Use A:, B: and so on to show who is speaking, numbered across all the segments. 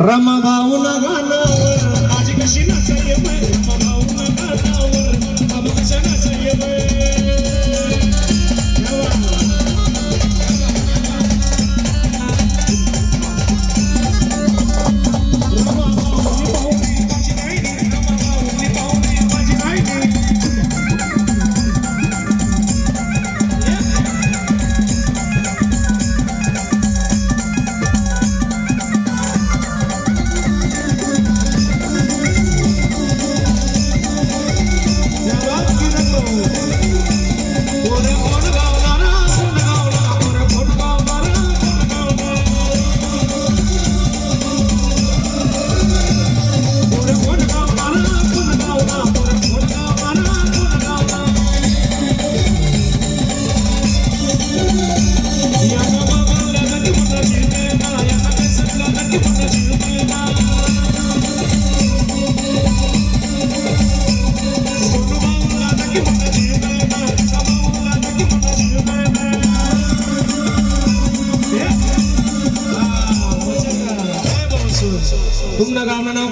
A: रमभाऊ न गाणं. आज कशी नसाय रमभाऊ न गाणं.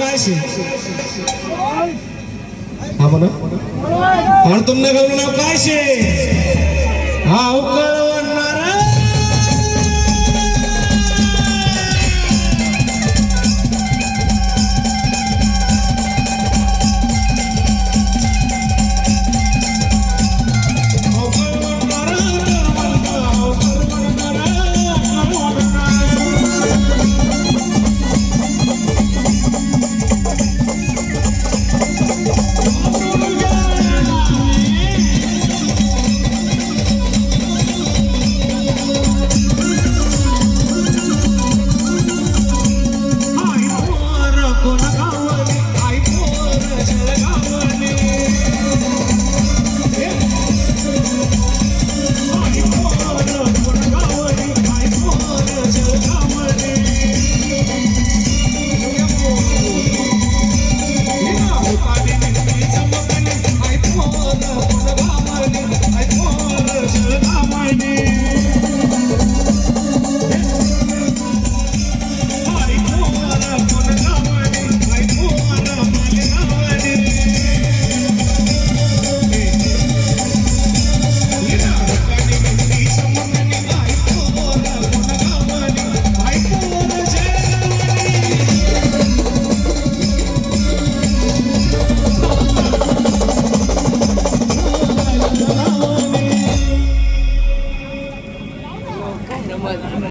A: છે? હા બોલો. પણ તમને ગૌનું નામ કાય છે? હા હું